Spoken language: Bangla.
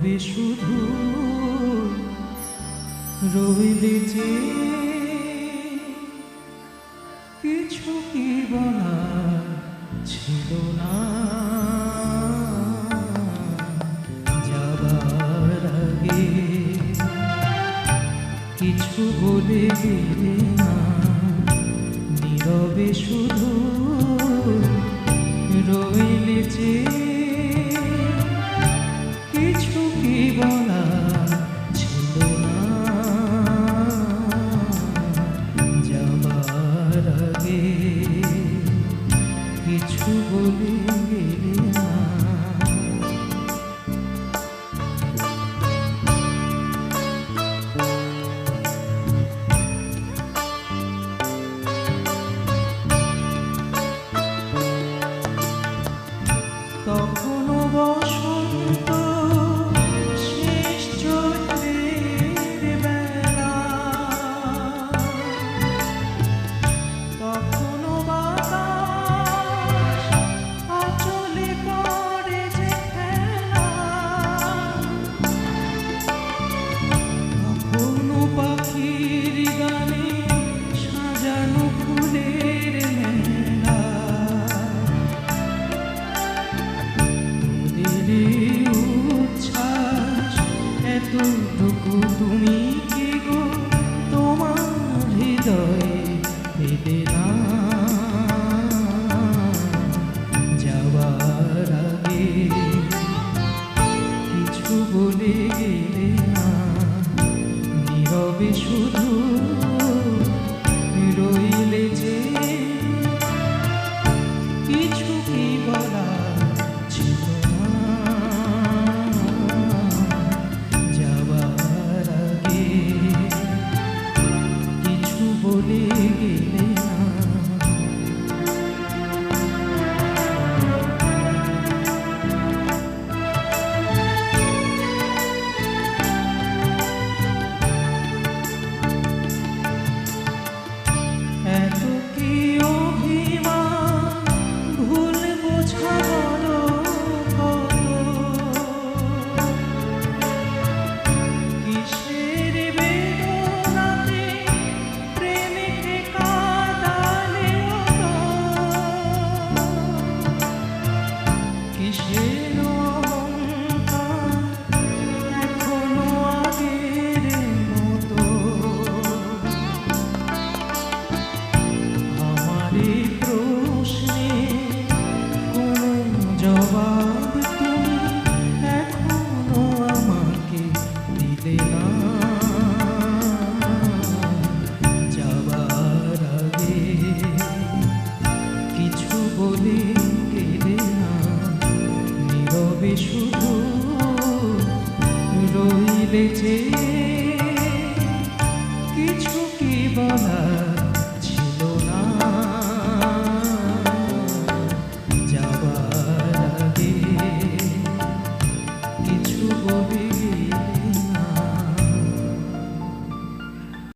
নীরবে শুধু রইলে যে কিছু কি বলার ছিল না। যাবার আগে কিছু বলে না, নীরবে শুধু রইলে যে কি বলা ছিল বলে না। তখনও বসন্ত এতটুকু তুমি কি গো? তোমার হৃদয়ে পেলে না যাবার আগে কিছু বলে গেলে না। নীরবে শুধু Thank you. নীরবে শুধু রইলে যে